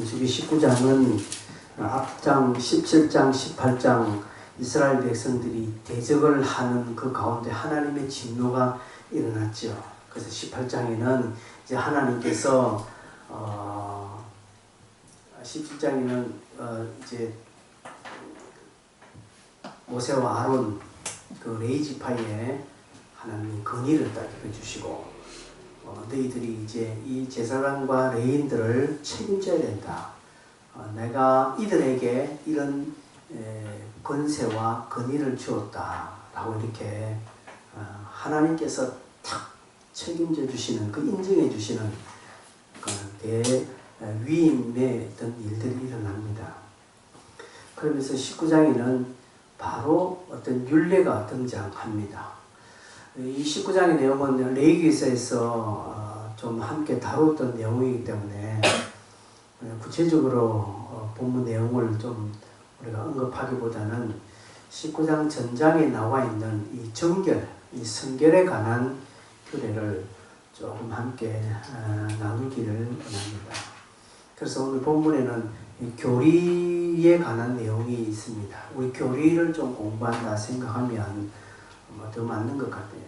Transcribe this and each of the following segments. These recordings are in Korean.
민수기 19장은 앞장 17장, 18장 이스라엘 백성들이 대적을 하는 그 가운데 하나님의 진노가 일어났죠. 그래서 18장에는 이제 하나님께서 어, 17장에는 어, 이제 모세와 아론 그 레이지파에 하나님 건의를 딱 해주시고 어, 너희들이 이제 이 제사장과 레인들을 책임져야 된다. 어, 내가 이들에게 이런 에, 권세와 건의를 주었다 라고 이렇게 어, 하나님께서 탁 책임져 주시는 그 인정해 주시는 그 대위임의 어떤 일들이 일어납니다. 그러면서 19장에는 바로 어떤 율례가 등장합니다. 이 19장의 내용은 레이기서에서 어, 좀 함께 다뤘던 내용이기 때문에 구체적으로 어, 본문 내용을 좀 우리가 언급하기보다는 19장 전장에 나와 있는 이 정결, 이 성결에 관한 규례를 조금 함께 어, 나누기를 원합니다. 그래서 오늘 본문에는 교리에 관한 내용이 있습니다. 우리 교리를 좀 공부한다 생각하면 더 맞는 것 같아요.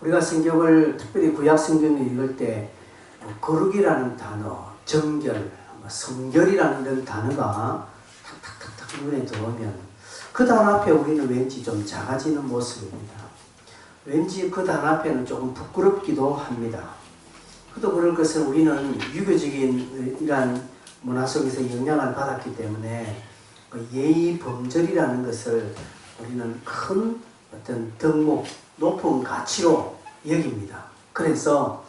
우리가 성경을 특별히 구약 성경을 읽을 때뭐 거룩이라는 단어, 정결, 뭐 성결이라는 이런 단어가 탁탁탁탁 눈에 들어오면 그 단어 앞에 우리는 왠지 좀 작아지는 모습입니다. 왠지 그 단어 앞에는 조금 부끄럽기도 합니다. 그도 그럴 것은 우리는 유교적인 이러한 문화 속에서 영향을 받았기 때문에 그 예의 범절이라는 것을 우리는 큰 어떤 덕목, 높은 가치로 여깁니다. 그래서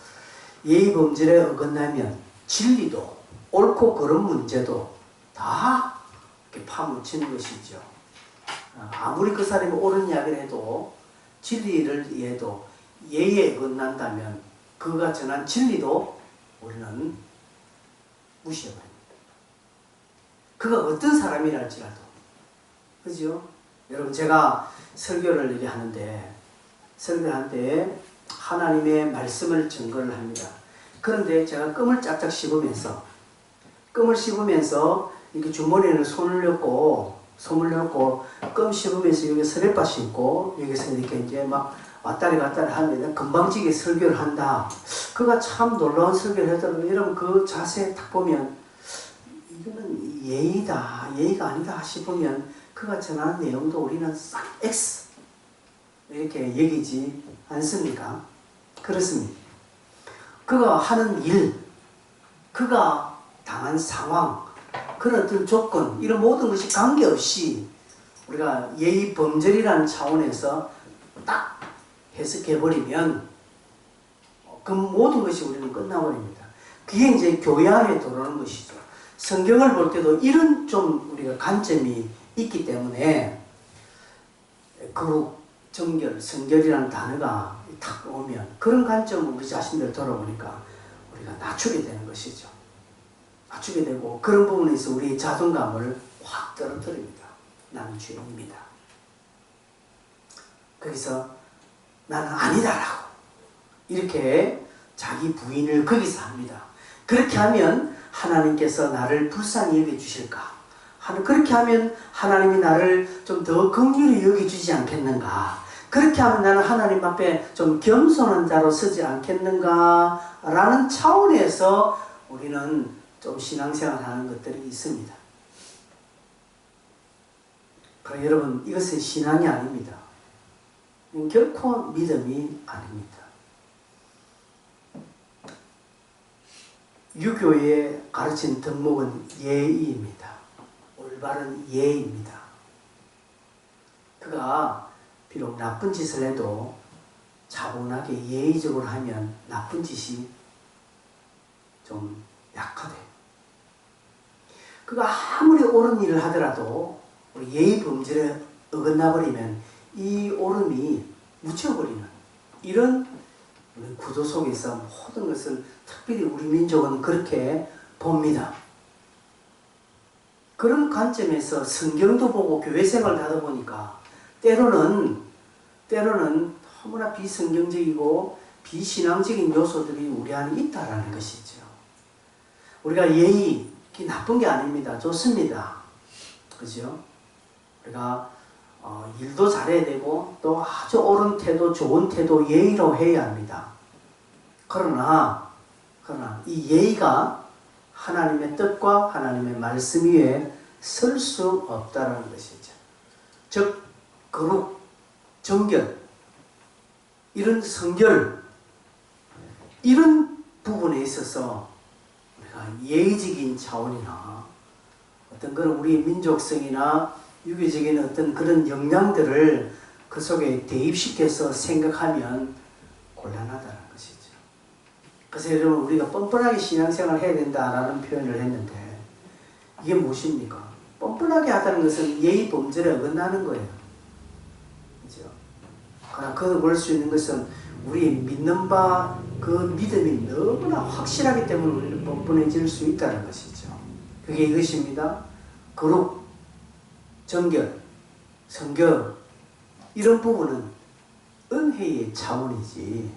예의 범절에 어긋나면 진리도 옳고 그른 문제도 다 파묻히는 것이죠. 아무리 그 사람이 옳은 이야기를 해도 진리를 해도 예의에 어긋난다면 그가 전한 진리도 우리는 무시해버립니다. 그가 어떤 사람이랄지라도 그죠? 여러분 제가 설교를 이렇게 하는데 설교를 하는데 하나님의 말씀을 증거를 합니다. 그런데 제가 껌을 짝짝 씹으면서 껌을 씹으면서 이렇게 주머니에는 손을 넣고 손을 넣고 껌 씹으면서 여기 서랩바 씹고 여기서 이렇게 이제 막 왔다리 갔다리 하면 금방지게 설교를 한다. 그가 참 놀라운 설교를 하더라고요. 여러분 그 자세 딱 보면 이거는 예의다, 예의가 아니다 싶으면 그가 전하는 내용도 우리는 싹 X 이렇게 여기지 않습니까? 그렇습니다. 그가 하는 일, 그가 당한 상황, 그런 어떤 조건, 이런 모든 것이 관계없이 우리가 예의 범절이라는 차원에서 딱 해석해버리면 그 모든 것이 우리는 끝나버립니다. 그게 이제 교회 안에 들어오는 것이죠. 성경을 볼 때도 이런 좀 우리가 관점이 있기 때문에 거룩, 정결, 성결이라는 단어가 탁 오면 그런 관점을 우리 자신들 돌아보니까 우리가 낮추게 되는 것이죠. 낮추게 되고 그런 부분에서 우리의 자존감을 확 떨어뜨립니다. 나는 죄인입니다. 거기서 나는 아니다라고 이렇게 자기 부인을 거기서 합니다. 그렇게 하면 하나님께서 나를 불쌍히 여겨주실까? 그렇게 하면 하나님이 나를 좀 더 긍휼히 여겨주지 않겠는가? 그렇게 하면 나는 하나님 앞에 좀 겸손한 자로 서지 않겠는가? 라는 차원에서 우리는 좀 신앙생활 하는 것들이 있습니다. 그러나 여러분, 이것은 신앙이 아닙니다. 결코 믿음이 아닙니다. 유교의 가르친 덕목은 예의입니다. 올바른 예입니다. 그가 비록 나쁜 짓을 해도 차분하게 예의적으로 하면 나쁜 짓이 좀 약하대. 그가 아무리 옳은 일을 하더라도 예의 범죄에 어긋나 버리면 이 옳음이 묻혀버리는 이런 구조 속에서 모든 것을 특별히 우리 민족은 그렇게 봅니다. 그런 관점에서 성경도 보고 교회 생활을 하다 보니까 때로는 때로는 너무나 비성경적이고 비신앙적인 요소들이 우리 안에 있다라는 것이죠. 우리가 예의 나쁜 게 아닙니다. 좋습니다. 그죠? 우리가 어, 일도 잘해야 되고 또 아주 옳은 태도, 좋은 태도, 예의로 해야 합니다. 그러나 그러나 이 예의가 하나님의 뜻과 하나님의 말씀 위에 설 수 없다는 것이죠. 즉 거룩, 정결, 이런 성결 이런 부분에 있어서 우리가 예의적인 차원이나 어떤 그런 우리 민족성이나 유교적인 어떤 그런 역량들을 그 속에 대입시켜서 생각하면 곤란하다는 것이죠. 그래서 여러분 우리가 뻔뻔하게 신앙생활 해야 된다라는 표현을 했는데 이게 무엇입니까? 뻔뻔하게 하다는 것은 예의 범절에 어긋나는 거예요. 그죠? 그러나 그걸 볼 수 있는 것은 우리 믿는 바 그 믿음이 너무나 확실하기 때문에 우리는 뻔뻔해질 수 있다는 것이죠. 그게 이것입니다. 거룩, 정결, 성결 이런 부분은 은혜의 차원이지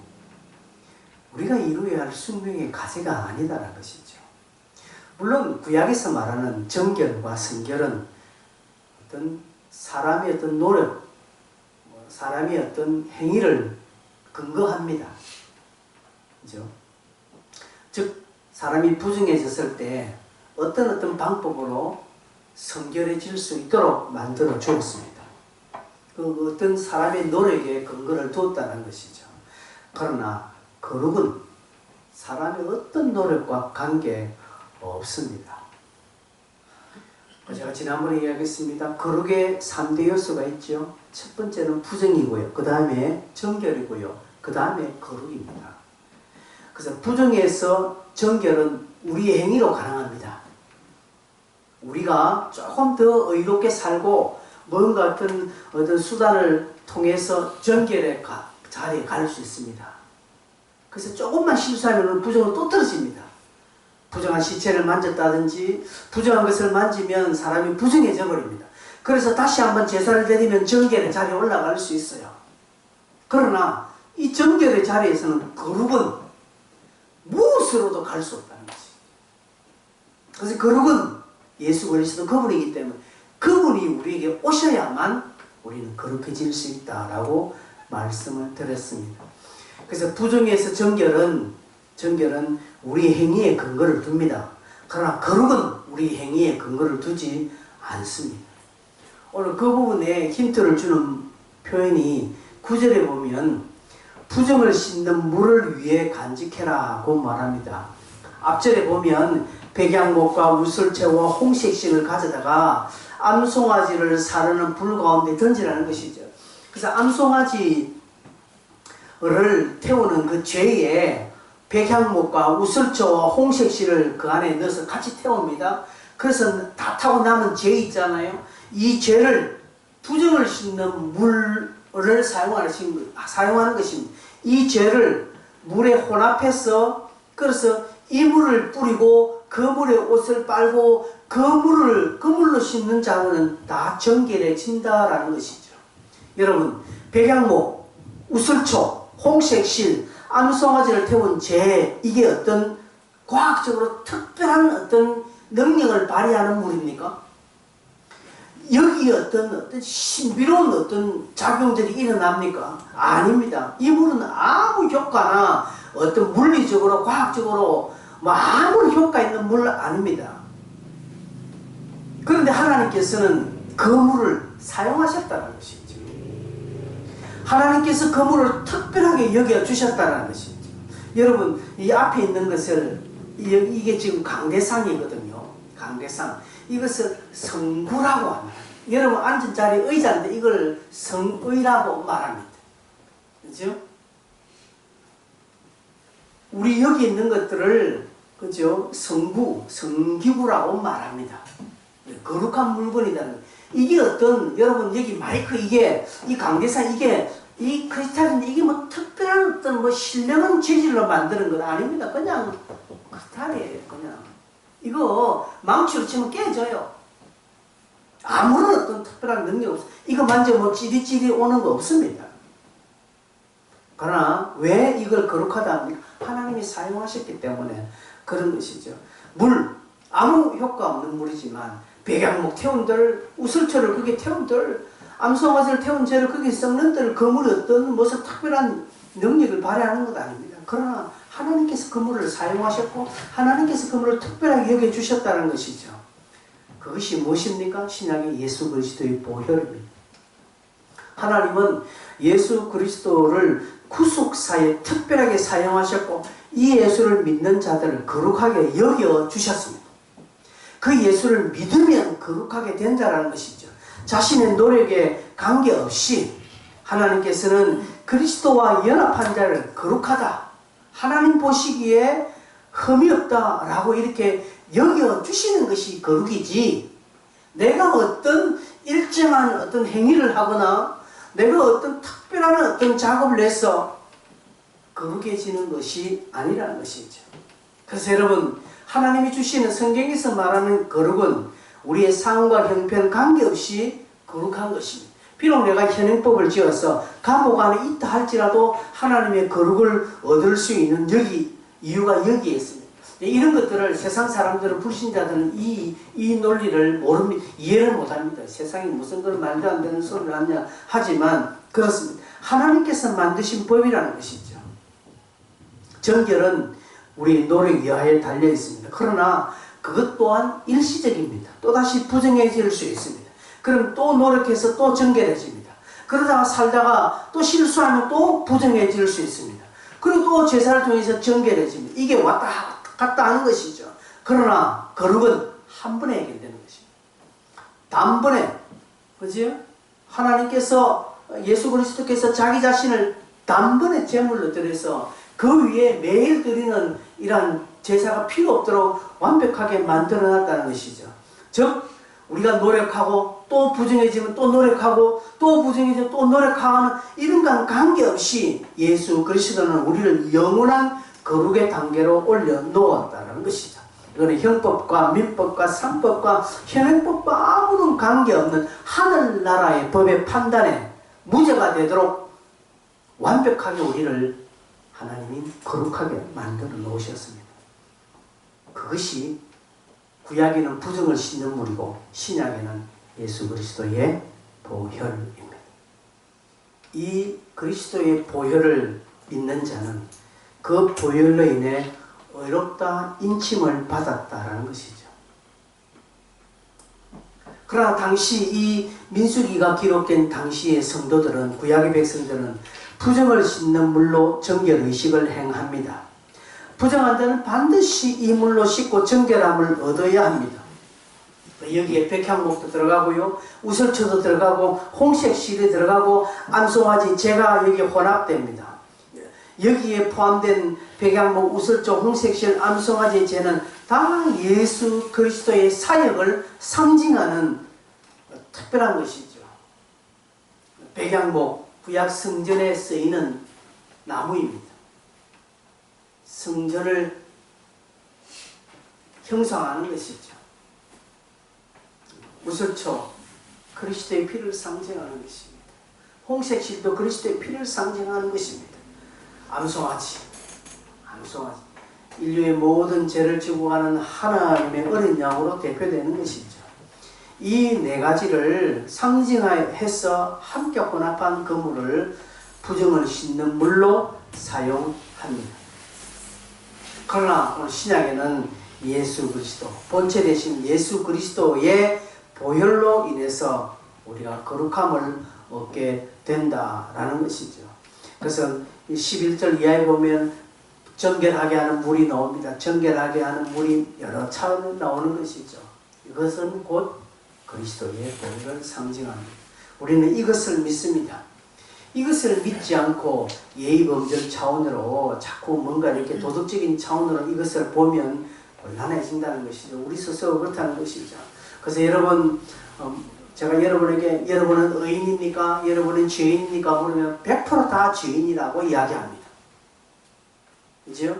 우리가 이루어야 할 숙명의 가세가 아니다라는 것이죠. 물론 구약에서 말하는 정결과 성결은 어떤 사람의 어떤 노력, 뭐 사람의 어떤 행위를 근거합니다. 그죠? 즉, 사람이 부정해졌을 때 어떤 어떤 방법으로 성결해질 수 있도록 만들어 주었습니다. 그 어떤 사람의 노력에 근거를 두었다는 것이죠. 그러나 거룩은 사람의 어떤 노력과 관계 없습니다. 제가 지난번에 이야기했습니다. 거룩의 3대 요소가 있죠. 첫 번째는 부정이고요. 그 다음에 정결이고요. 그 다음에 거룩입니다. 그래서 부정에서 정결은 우리의 행위로 가능합니다. 우리가 조금 더 의롭게 살고 뭔가 어떤 어떤 수단을 통해서 정결의 가, 자리에 갈 수 있습니다. 그래서 조금만 실수하면 부정은 또 떨어집니다. 부정한 시체를 만졌다든지 부정한 것을 만지면 사람이 부정해져 버립니다. 그래서 다시 한번 제사를 드리면 정결의 자리에 올라갈 수 있어요. 그러나 이 정결의 자리에서는 거룩은 무엇으로도 갈 수 없다는 거지. 그래서 거룩은 예수 그리스도 그분이기 때문에 그분이 우리에게 오셔야만 우리는 거룩해질 수 있다라고 말씀을 드렸습니다. 그래서 부정에서 정결은 정결은 우리 행위에 근거를 둡니다. 그러나 거룩은 우리 행위에 근거를 두지 않습니다. 오늘 그 부분에 힌트를 주는 표현이 구절에 보면 부정을 씻는 물을 위해 간직해라고 말합니다. 앞절에 보면 백양목과 우슬채와 홍색신을 가져다가 암송아지를 사르는 불 가운데 던지라는 것이죠. 그래서 암송아지 를 태우는 그 죄에 백향목과 우슬초와 홍색실을 그 안에 넣어서 같이 태웁니다. 그래서 다 타고 남은 죄 있잖아요. 이 죄를 부정을 씻는 물을 사용하는, 사용하는 것입니다. 이 죄를 물에 혼합해서 그래서 이 물을 뿌리고 그 물에 옷을 빨고 그 물을 그 물로 씻는 자는 다 정결해진다라는 것이죠. 여러분 백양목, 우슬초, 홍색실, 암송아지를 태운 재 이게 어떤 과학적으로 특별한 어떤 능력을 발휘하는 물입니까? 여기 어떤 어떤 신비로운 어떤 작용들이 일어납니까? 아닙니다. 이 물은 아무 효과나 어떤 물리적으로 과학적으로 뭐 아무런 효과 있는 물 아닙니다. 그런데 하나님께서는 그 물을 사용하셨다는 것이죠. 하나님께서 그 물을 특별하게 여겨 주셨다는 것이죠. 여러분 이 앞에 있는 것을 이게 지금 강대상이거든요. 강대상. 이것을 성구라고 합니다. 여러분 앉은 자리 의자인데 이걸 성의라고 말합니다. 그죠? 우리 여기 있는 것들을 그죠? 성구, 성기구라고 말합니다. 거룩한 물건이라는 이게 어떤 여러분 여기 마이크 이게 이 강대상 이게 이 크리스탈인데 이게 뭐 특별한 어떤 뭐 신령한 재질로 만드는 건 아닙니다. 그냥 크리스탈이에요. 그냥 이거 망치로 치면 깨져요. 아무런 어떤 특별한 능력 없어. 이거 만지면 뭐 찌릿찌릿 오는 거 없습니다. 그러나 왜 이걸 거룩하다 합니까? 하나님이 사용하셨기 때문에 그런 것이죠. 물 아무 효과 없는 물이지만 백양목 태운들 우슬초를 그게 태운들 암송아지를 태운 죄를 거기 썩는들 그 물이 어떤 무슨 특별한 능력을 발휘하는 것 아닙니다. 그러나 하나님께서 그 물을 사용하셨고 하나님께서 그 물을 특별하게 여겨주셨다는 것이죠. 그것이 무엇입니까? 신약의 예수 그리스도의 보혈입니다. 하나님은 예수 그리스도를 구속사에 특별하게 사용하셨고 이 예수를 믿는 자들을 거룩하게 여겨 주셨습니다. 그 예수를 믿으면 거룩하게 된다는 것이죠. 자신의 노력에 관계없이 하나님께서는 그리스도와 연합한 자를 거룩하다. 하나님 보시기에 흠이 없다라고 이렇게 여겨주시는 것이 거룩이지 내가 어떤 일정한 어떤 행위를 하거나 내가 어떤 특별한 어떤 작업을 해서 거룩해지는 것이 아니라는 것이죠. 그래서 여러분 하나님이 주시는 성경에서 말하는 거룩은 우리의 상과 형편 관계없이 거룩한 것입니다. 비록 내가 현행법을 지어서 감옥 안에 있다 할지라도 하나님의 거룩을 얻을 수 있는 여기 이유가 여기에 있습니다. 이런 것들을 세상 사람들은 불신자들은 이, 이 논리를 모릅니다. 이해를 못합니다. 세상에 무슨 그런 말도 안 되는 소리를 하냐 하지만 그렇습니다. 하나님께서 만드신 법이라는 것이죠. 정결은 우리 노력 여하에 달려 있습니다. 그러나 그것 또한 일시적입니다. 또다시 부정해질 수 있습니다. 그럼 또 노력해서 또 정결해집니다. 그러다가 살다가 또 실수하면 또 부정해질 수 있습니다. 그리고 또 제사를 통해서 정결해집니다. 이게 왔다 갔다 하는 것이죠. 그러나 거룩은 한 번에 해결되는 것입니다. 단번에 그죠? 하나님께서 예수 그리스도께서 자기 자신을 단번에 제물로 드려서 그 위에 매일 드리는 이러한 제사가 필요 없도록 완벽하게 만들어 놨다는 것이죠. 즉 우리가 노력하고 또 부정해지면 또 노력하고 또 부정해지면 또 노력하는 이런 건 관계없이 예수 그리스도는 우리를 영원한 거룩의 단계로 올려 놓았다는 것이죠. 이거는 형법과 민법과 상법과 현행법과 아무런 관계없는 하늘나라의 법의 판단에 무죄가 되도록 완벽하게 우리를 하나님이 거룩하게 만들어 놓으셨습니다. 그것이 구약에는 부정을 씻는 물이고 신약에는 예수 그리스도의 보혈입니다. 이 그리스도의 보혈을 믿는 자는 그 보혈로 인해 의롭다 인침을 받았다라는 것이죠. 그러나 당시 이 민수기가 기록된 당시의 성도들은 구약의 백성들은 부정을 씻는 물로 정결 의식을 행합니다. 부정한 자는 반드시 이 물로 씻고 정결함을 얻어야 합니다. 여기에 백향목도 들어가고요. 우설초도 들어가고 홍색실이 들어가고 암송아지 제가 여기 혼합됩니다. 여기에 포함된 백양목, 우설초, 홍색실, 암송아지 제는 다 예수 그리스도의 사역을 상징하는 특별한 것이죠. 백양목, 구약 성전에 쓰이는 나무입니다. 성전을 형성하는 것이죠. 우설초, 그리스도의 피를 상징하는 것입니다. 홍색실도 그리스도의 피를 상징하는 것입니다. 암송아지, 암송아지. 인류의 모든 죄를 지고 가는 하나님의 어린 양으로 대표되는 것이죠. 이 네 가지를 상징해서 함께 혼합한 그물을 부정을 씻는 물로 사용합니다. 그러나 오늘 신약에는 예수 그리스도, 본체 대신 예수 그리스도의 보혈로 인해서 우리가 거룩함을 얻게 된다라는 것이죠. 그래서 11절 이하에 보면 정결하게 하는 물이 나옵니다. 정결하게 하는 물이 여러 차원에 나오는 것이죠. 이것은 곧 그리스도의 보혈을 상징합니다. 우리는 이것을 믿습니다. 이것을 믿지 않고 예의범절 차원으로 자꾸 뭔가 이렇게 도덕적인 차원으로 이것을 보면 곤란해진다는 것이죠. 우리 스스로 그렇다는 것이죠. 그래서 여러분, 어, 제가 여러분에게 여러분은 의인입니까? 여러분은 죄인입니까? 물으면 100%다 죄인이라고 이야기합니다. 그죠?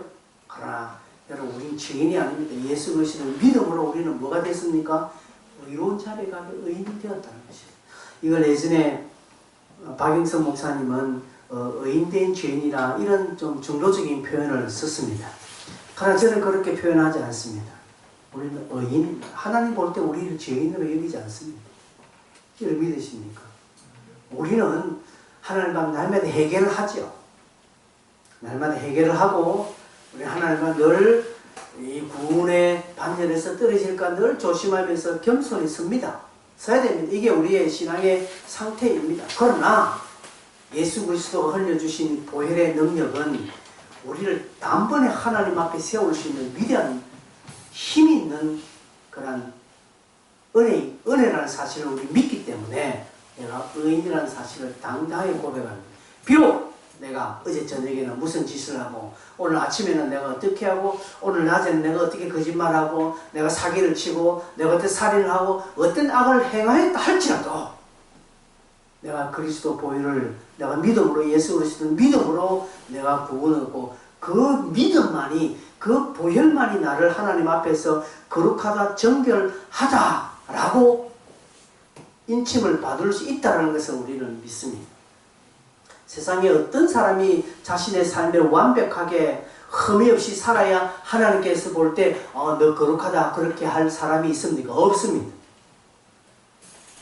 그러나 여러분 우리는 죄인이 아닙니다. 예수 그리스도를 믿음으로 우리는 뭐가 됐습니까? 의로운 자리에 가게 의인이 되었다는 것이죠. 이걸 예전에 박영선 목사님은 어, 의인된 죄인이라 이런 좀 중도적인 표현을 썼습니다. 그러나 저는 그렇게 표현하지 않습니다. 우리는 의인, 하나님 볼 때 우리를 죄인으로 여기지 않습니다. 이를 믿으십니까? 우리는 하나님과 날마다 해결을 하죠. 날마다 해결을 하고 우리 하나님과 늘 이 구원의 반열에서 떨어질까 늘 조심하면서 겸손히 섭니다. 서야 됩니다. 이게 우리의 신앙의 상태입니다. 그러나 예수 그리스도가 흘려주신 보혈의 능력은 우리를 단번에 하나님 앞에 세울 수 있는 위대한 힘 있는 그런 은혜, 은혜라는 사실을 우리 믿기 때문에 내가 의인이라는 사실을 당당하게 고백합니다. 비록 내가 어제 저녁에는 무슨 짓을 하고 오늘 아침에는 내가 어떻게 하고 오늘 낮에는 내가 어떻게 거짓말하고 내가 사기를 치고 내가 어떻게 살인을 하고 어떤 악을 행하였다 할지라도 내가 그리스도 보혈을 내가 믿음으로 예수 그리스도를 믿음으로 내가 구원 얻고 그 믿음만이 그 보혈만이 나를 하나님 앞에서 거룩하다 정결하다라고 인침을 받을 수 있다는 것을 우리는 믿습니다. 세상에 어떤 사람이 자신의 삶을 완벽하게 흠이 없이 살아야 하나님께서 볼 때, 어, 너 거룩하다. 그렇게 할 사람이 있습니까? 없습니다.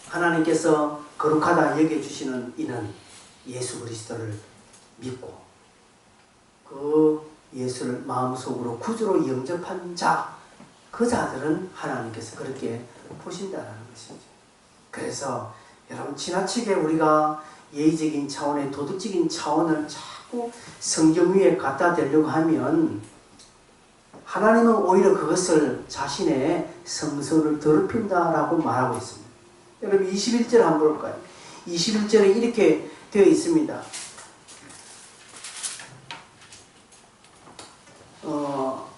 하나님께서 거룩하다 여겨주시는 이는 예수 그리스도를 믿고, 그 예수를 마음속으로 구주로 영접한 자, 그 자들은 하나님께서 그렇게 보신다는 것이죠. 그래서 여러분, 지나치게 우리가 예의적인 차원의 도덕적인 차원을 자꾸 성경 위에 갖다 대려고 하면 하나님은 오히려 그것을 자신의 성서를 더럽힌다라고 말하고 있습니다. 여러분 21절 한번 볼까요? 21절에 이렇게 되어 있습니다. 어,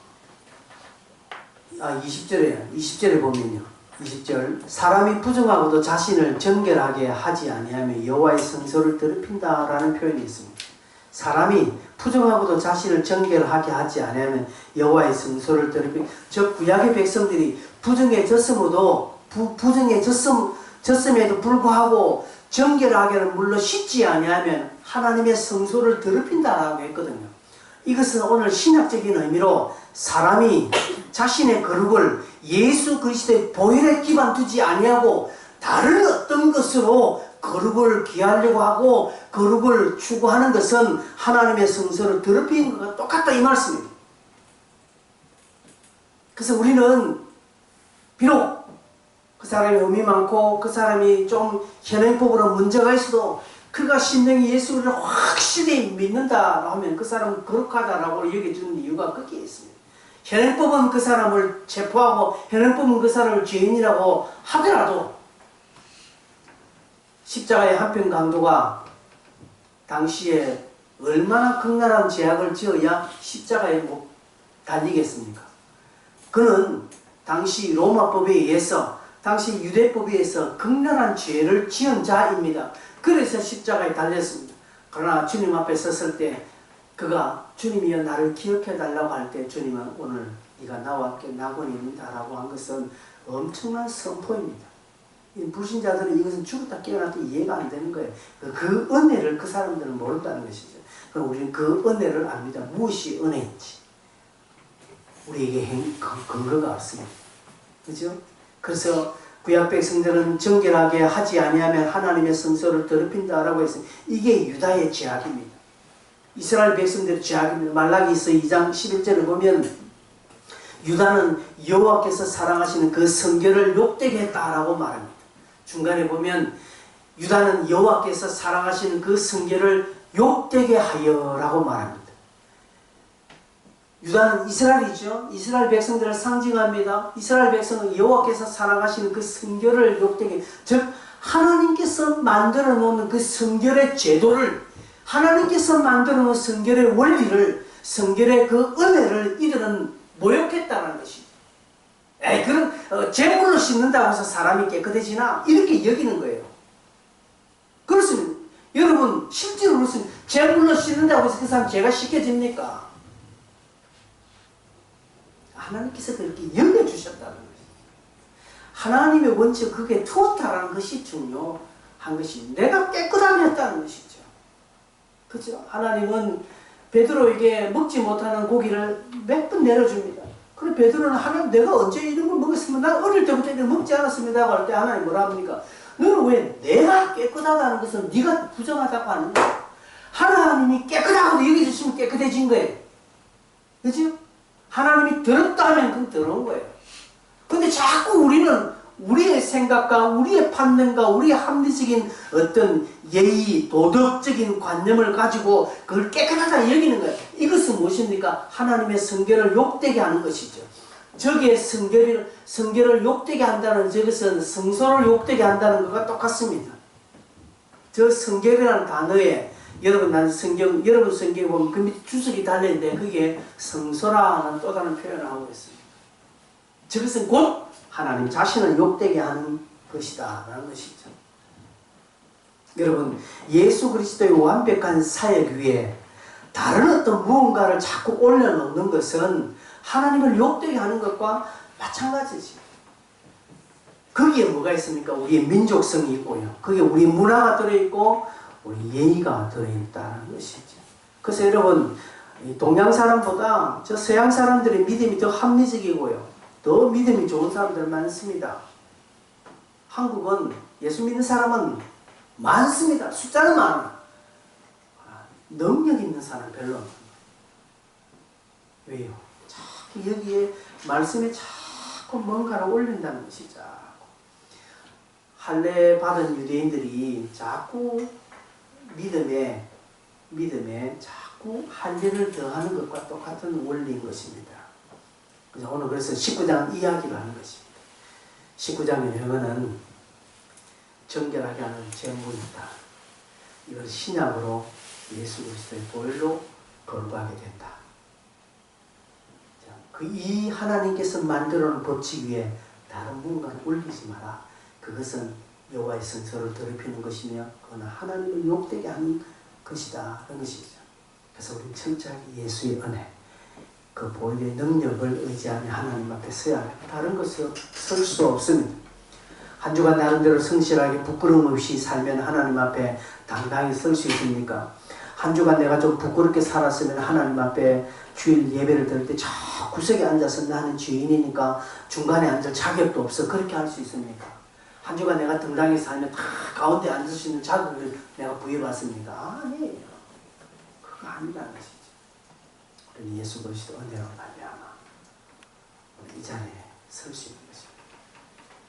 아 20절에 20절에 보면요. 20절 사람이 부정하고도 자신을 정결하게 하지 아니하며 여호와의 성소를 더럽힌다라는 표현이 있습니다. 사람이 부정하고도 자신을 정결하게 하지 아니하면 여호와의 성소를 더럽힌 저 구약의 백성들이 부정해졌음에도 부, 부정해졌음 졌음에도 불구하고 정결하게는 물론 씻지 아니하면 하나님의 성소를 더럽힌다라고 했거든요. 이것은 오늘 신학적인 의미로 사람이 자신의 거룩을 예수 그리스도의 보혈에 기반 두지 아니하고 다른 어떤 것으로 거룩을 기하려고 하고 거룩을 추구하는 것은 하나님의 성서를 더럽히는 것과 똑같다 이 말씀입니다. 그래서 우리는 비록 그 사람이 의미 많고 그 사람이 좀 현행법으로 문제가 있어도 그가 신령이 예수를 확실히 믿는다 하면 그 사람은 거룩하다라고 여겨주는 이유가 거기에 있습니다. 현행법은 그 사람을 체포하고 현행법은 그 사람을 죄인이라고 하더라도 십자가의 한편 강도가 당시에 얼마나 극렬한 제약을 지어야 십자가에 못 달리겠습니까? 그는 당시 로마법에 의해서 당시 유대법에 의해서 극렬한 죄를 지은 자입니다. 그래서 십자가에 달렸습니다. 그러나 주님 앞에 섰을 때 그가 주님이여 나를 기억해 달라고 할 때 주님은 오늘 네가 나와 함께 낙원입니다라고 한 것은 엄청난 선포입니다. 불신자들은 이것은 죽었다 깨어났다 이해가 안 되는 거예요. 그 은혜를 그 사람들은 모른다는 것이죠. 그럼 우리는 그 은혜를 압니다. 무엇이 은혜인지. 우리에게 근거가 없습니다. 그죠? 그래서 구약 백성들은 정결하게 하지 아니하면 하나님의 성소를 더럽힌다라고 했습니다. 이게 유다의 죄악입니다. 이스라엘 백성들의 죄악입니다. 말라기서 2장 11절을 보면 유다는 여호와께서 사랑하시는 그 성결을 욕되게 했다라고 말합니다. 중간에 보면 유다는 여호와께서 사랑하시는 그 성결을 욕되게 하여라고 말합니다. 유다는 이스라엘이죠. 이스라엘 백성들을 상징합니다. 이스라엘 백성은 여호와께서 사랑하시는 그 성결을 욕되게 즉 하나님께서 만들어 놓은 그 성결의 제도를 하나님께서 만들어 놓은 성결의 원리를 성결의 그 은혜를 이들은 모욕했다는 것이. 에이, 그럼 어, 재물로 씻는다고 해서 사람이 깨끗해지나? 이렇게 여기는 거예요. 그렇습니다. 여러분 실제로 그렇습니다. 재물로 씻는다고 해서 그 사람 죄가 씻겨집니까? 하나님께서 그렇게 열려주셨다는. 하나님의 원칙 그게 투어타라는 것이 중요한 것이 내가 깨끗하게 했다는 것이죠. 그죠? 하나님은 베드로에게 먹지 못하는 고기를 몇 번 내려줍니다. 그래 베드로는 하나님 내가 언제 이런 걸 먹었으면 난 어릴 때부터 이런 걸 먹지 않았습니다 할 때 하나님 뭐라 합니까? 너는 왜 내가 깨끗하다는 것은 네가 부정하다고 거야? 하나님이 깨끗하고 여기주시면 깨끗해진 거예요. 그죠? 하나님이 더럽다 하면 그건 더러운 거예요. 근데 자꾸 우리는 우리의 생각과 우리의 판단과 우리의 합리적인 어떤 예의, 도덕적인 관념을 가지고 그걸 깨끗하다 여기는 거예요. 이것은 무엇입니까? 하나님의 성결을 욕되게 하는 것이죠. 저기에 성결을, 성결을 욕되게 한다는 저것은 성소를 욕되게 한다는 것과 똑같습니다. 저 성결이라는 단어에 여러분 난 성경 여러분 성경에 보면 그 밑에 주석이 달려있는데 그게 성소라는 또 다른 표현을 하고 있습니다. 저것은 곧 하나님 자신을 욕되게 하는 것이다 라는 것이죠. 여러분 예수 그리스도의 완벽한 사역 위에 다른 어떤 무언가를 자꾸 올려놓는 것은 하나님을 욕되게 하는 것과 마찬가지지. 거기에 뭐가 있습니까? 우리의 민족성이 있고요. 거기에 우리 문화가 들어있고 우리 예의가 들어있다는 것이죠. 그래서 여러분 이 동양 사람보다 저 서양 사람들의 믿음이 더 합리적이고요. 더 믿음이 좋은 사람들 많습니다. 한국은 예수 믿는 사람은 많습니다. 숫자는 많아. 능력 있는 사람 별로 없는 왜요? 자꾸 여기에 말씀에 자꾸 뭔가를 올린다는 것이죠. 할례 받은 유대인들이 자꾸 믿음에 믿음에 자꾸 할례를 더하는 것과 똑같은 원리인 것입니다. 오늘 그래서 19장 이야기를 하는 것입니다. 19장의 내용은 정결하게 하는 제물이다. 이걸 신약으로 예수 그리스도의 보혈로 거룩하게 된다. 그 이 하나님께서 만들어 놓은 법칙 위에 다른 무언가를 올리지 마라. 그것은 여호와의 성소를 더럽히는 것이며 그건 하나님을 욕되게 하는 것이다. 그런 것이죠. 그래서 우리는 철저하게 예수의 은혜, 그 보혈의 능력을 의지하며 하나님 앞에 서야. 다른 것은 설 수 없습니다. 한 주간 나름대로 성실하게 부끄러움 없이 살면 하나님 앞에 당당히 설 수 있습니까? 한 주간 내가 좀 부끄럽게 살았으면 하나님 앞에 주일 예배를 드릴 때 저 구석에 앉아서 나는 주인이니까 중간에 앉을 자격도 없어. 그렇게 할 수 있습니까? 한 주간 내가 등당히 살면 다 가운데 앉을 수 있는 자격을 내가 부여받습니까? 아니에요. 그거 아니라는 것이죠. 우리는 예수 그리스도 은혜로 말미암아 이 자리에 설 수 있는 것입니다.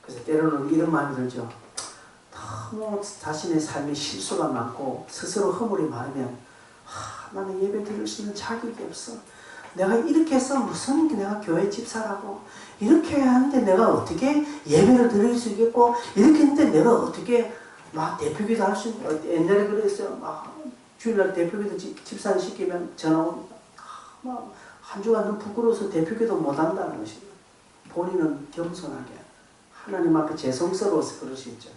그래서 때로는 이런 마음이 들죠. 너무 자신의 삶에 실수가 많고 스스로 허물이 많으면 하, 나는 예배 드릴 수 있는 자격이 없어. 내가 이렇게 해서 무슨 내가 교회 집사라고 이렇게 하는데 내가 어떻게 예배를 드릴 수 있겠고 이렇게 했는데 내가 어떻게 막 대표기도 할 수 있는 옛날에 그랬어요. 막 주일날 대표기도 집, 집사를 시키면 전화 옵니다. 막한 주간 부끄러워서 대표기도 못한다는 것입니다. 본인은 겸손하게 하나님 앞에 죄송스러워서 있죠.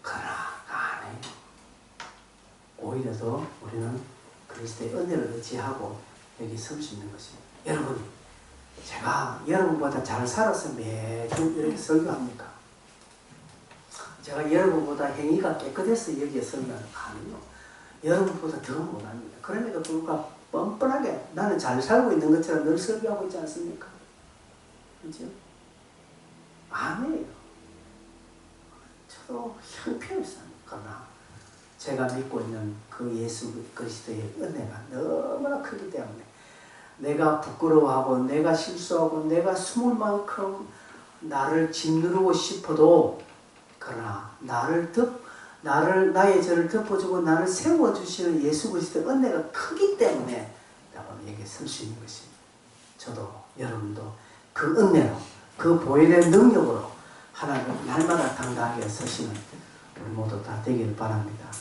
그러나 안 해요. 오히려 더 우리는 그리스도의 은혜를 의지하고 여기 설수 있는 것입니다. 여러분, 제가 여러분보다 잘 살아서 매주 이렇게 설교합니까? 제가 여러분보다 행위가 깨끗해서 여기에 설면 아니요. 여러분보다 더 못합니다. 그럼에도 불구하고 뻔뻔하게 나는 잘 살고 있는 것처럼 늘 설교하고 있지 않습니까? 그죠? 아니에요. 저도 형편없어요. 그러나 제가 믿고 있는 그 예수 그리스도의 은혜가 너무나 크기 때문에 내가 부끄러워하고 내가 실수하고 내가 숨을 만큼 나를 짓누르고 싶어도 그러나 나를 덮 나를 나의 죄를 덮어주고 나를 세워주시는 예수 그리스도의 은혜가 크기 때문에 내가 여기 설수 있는 것입니다. 저도 여러분도 그 은혜로 그 보혈의 능력으로 하나님 날마다 당당하게 서시는 우리 모두 다 되기를 바랍니다.